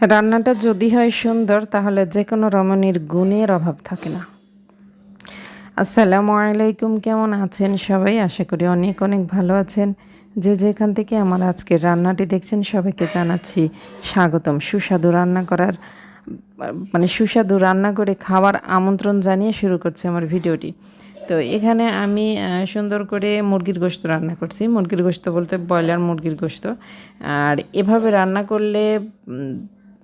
রান্নাটা যদি হয় সুন্দর, তাহলে যে কোনো রমণীর গুণের অভাব থাকে না। আসসালামু আলাইকুম, কেমন আছেন সবাই? আশা করি অনেক অনেক ভালো আছেন। যে যেখান থেকে আমার আজকের রান্নাটি দেখছেন, সবাইকে জানাচ্ছি স্বাগতম। সুস্বাদু রান্না করার মানে সুস্বাদু রান্না করে খাওয়ার আমন্ত্রণ জানিয়ে শুরু করছে আমার ভিডিওটি। তো এখানে আমি সুন্দর করে মুরগির গোস্ত রান্না করছি। মুরগির গোস্ত বলতে ব্রয়লার মুরগির গোস্ত আর এভাবে রান্না করলে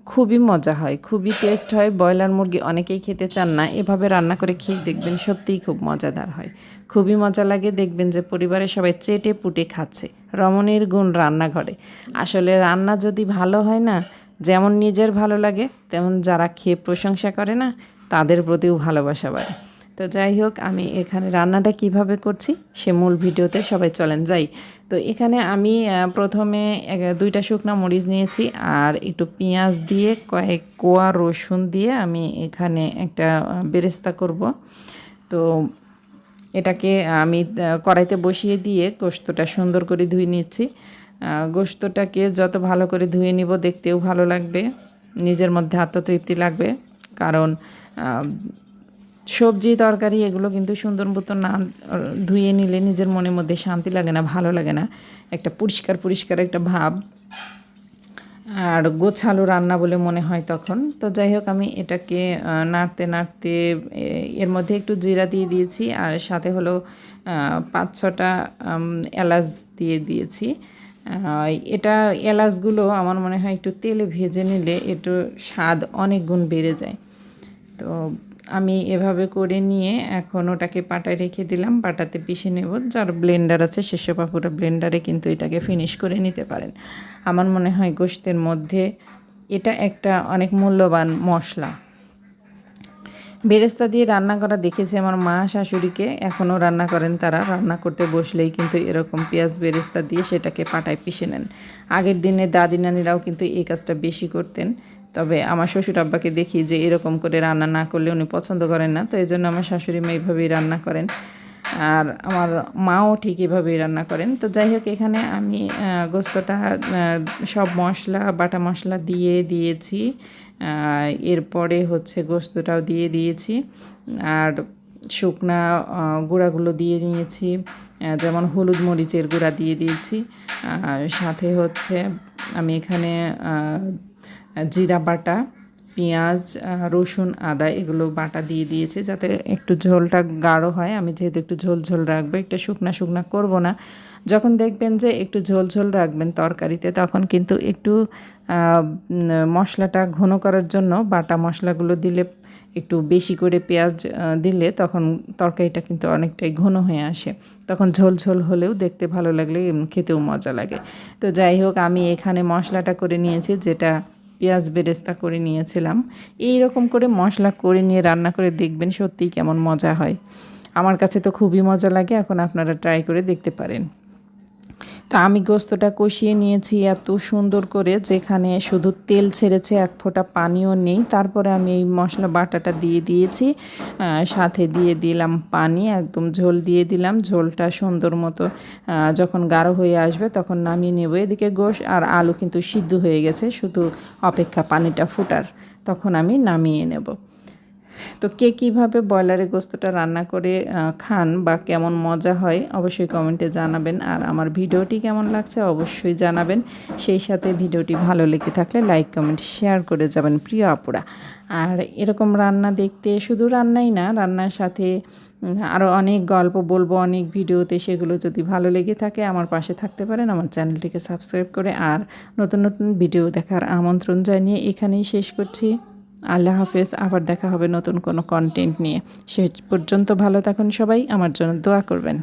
খুবই মজা হয়, খুবই টেস্ট হয়। ব্রয়লার মুরগি অনেকেই খেতে চান না, এভাবে রান্না করে খেয়ে দেখবেন সত্যিই খুব মজাদার হয়। খুবই মজা লাগে, দেখবেন যে পরিবারের সবাই চেটে পুটে খাচ্ছে রমণীর গুণ রান্নাঘরে। আসলে রান্না যদি ভালো হয় না, যেমন নিজের ভালো লাগে, তেমন যারা খেয়ে প্রশংসা করে না, তাদের প্রতিও ভালোবাসা বাড়ে। তো যাই হোক, আমি এখানে রান্নাটা কীভাবে করছি সে মূল ভিডিওতে সবাই চলেন যাই। তো এখানে আমি প্রথমে দুইটা শুকনা মরিচ নিয়েছি আর একটু পেঁয়াজ দিয়ে কয়েক কোয়া রসুন দিয়ে আমি এখানে একটা বেরেস্তা করব। তো এটাকে আমি কড়াইতে বসিয়ে দিয়ে গোস্তটা সুন্দর করে ধুয়ে নিচ্ছি। গোস্তটাকে যত ভালো করে ধুয়ে নিব দেখতেও ভালো লাগবে, নিজের মধ্যে আত্মতৃপ্তি লাগবে। কারণ সবজি, তরকারি, এগুলো কিন্তু সুন্দর মতো না ধুয়ে নিলে নিজের মনের মধ্যে শান্তি লাগে না, ভালো লাগে না। একটা পরিষ্কার পরিষ্কার একটা ভাব। আর গোছালো রান্না বলে মনে হয় তখন। তো যাই হোক, আমি এটাকে নাড়তে নাড়তে এর মধ্যে একটু জিরা দিয়ে দিয়েছি। আর সাথে হলো পাঁচ ছটা এলাচ দিয়ে দিয়েছি। এটা এলাচগুলো আমার মনে হয় একটু তেলে ভেজে নিলে একটু স্বাদ অনেক গুণ বেড়ে যায়। তো আমি এভাবে করে নিয়ে এখন ওটাকে পাটায় রেখে দিলাম। পাটাতে পিষে নেব। যার ব্লেন্ডার আছে সেসব আপুরা ব্লেন্ডারে কিন্তু এটাকে ফিনিশ করে নিতে পারেন। আমার মনে হয় গোশতের মধ্যে এটা একটা অনেক মূল্যবান মশলা। বেরেস্তা দিয়ে রান্না করা দেখেছি আমার মা শাশুড়িকে। এখনও রান্না করেন তারা। রান্না করতে বসলেই কিন্তু এরকম পেঁয়াজ বেরেস্তা দিয়ে সেটাকে পাটায় পিষে নেন। আগের দিনে দাদি নানিরাও কিন্তু এই কাজটা বেশি করতেন। তবে আমার শ্বশুর আব্বাকে দেখি যে এরকম করে রান্না না করলে উনি পছন্দ করেন না। তো এই জন্য আমার শাশুড়ি মা এইভাবেই রান্না করেন। আর আমার মাও ঠিক এভাবেই রান্না করেন। তো যাই হোক, এখানে আমি গোস্তটা সব মশলা, বাটা মশলা দিয়ে দিয়েছি। এরপরে হচ্ছে গোস্তটাও দিয়ে দিয়েছি। আর শুকনা গুঁড়াগুলো দিয়ে নিয়েছি। যেমন হলুদ মরিচের গুঁড়া দিয়ে দিয়েছি। সাথে হচ্ছে আমি এখানে জিরা বাটা, পেঁয়াজ রসুন, আদা, এগুলো বাটা দিয়ে দিয়েছে যাতে একটু ঝোলটা গাঢ় হয়। আমি যেহেতু একটু ঝোল ঝোল রাখব, একটু শুকনা শুকনা করব না। যখন দেখবেন যে একটু ঝোল ঝোল রাখবেন তরকারিতে, তখন কিন্তু একটু মশলাটা ঘন করার জন্য বাটা মশলাগুলো দিলে, একটু বেশি করে পেঁয়াজ দিলে তখন তরকারিটা কিন্তু অনেকটাই ঘন হয়ে আসে। তখন ঝোল ঝোল হলেও দেখতে ভালো লাগলে খেতেও মজা লাগে। তো যাই হোক, আমি এখানে মশলাটা করে নিয়েছি যেটা পেঁয়াজ বেরেস্তা করে নিয়েছিলাম। এই রকম করে মশলা করে নিয়ে রান্না করে দেখবেন সত্যিই কেমন মজা হয়। আমার কাছে তো খুবই মজা লাগে, এখন আপনারা ট্রাই করে দেখতে পারেন। তো আমি গোস্তটা কষিয়ে নিয়েছি এত সুন্দর করে, যেখানে শুধু তেল ছেড়েছে, এক ফোঁটা পানিও নেই। তারপরে আমি এই মশলা বাটাটা দিয়ে দিয়েছি সাথে দিয়ে দিলাম পানি, একদম ঝোল দিয়ে দিলাম। ঝোলটা সুন্দর মতো যখন গাঢ় হয়ে আসবে তখন নামিয়ে নেব। এদিকে গোশ আর আলু কিন্তু সিদ্ধ হয়ে গেছে, শুধু অপেক্ষা পানিটা ফুটার, তখন আমি নামিয়ে নেব। তো কে কীভাবে ব্রয়লারের গোস্তটা রান্না করে খান বা কেমন মজা হয় অবশ্যই কমেন্টে জানাবেন। আর আমার ভিডিওটি কেমন লাগছে অবশ্যই জানাবেন। সেই সাথে ভিডিওটি ভালো লেগে থাকলে লাইক, কমেন্ট, শেয়ার করে যাবেন প্রিয় আপুরা। আর এরকম রান্না দেখতে শুধু রান্নাই না, রান্নার সাথে আরও অনেক গল্প বলব, অনেক ভিডিওতে সেগুলো যদি ভালো লেগে থাকে আমার পাশে থাকতে পারেন আমার চ্যানেলটিকে সাবস্ক্রাইব করে। আর নতুন নতুন ভিডিও দেখার আমন্ত্রণ জানিয়ে এখানেই শেষ করছি। আল্লাহ হাফেজ, আবার দেখা হবে নতুন কোনো কন্টেন্ট নিয়ে। সে পর্যন্ত ভালো থাকুন সবাই, আমার জন্য দোয়া করবেন।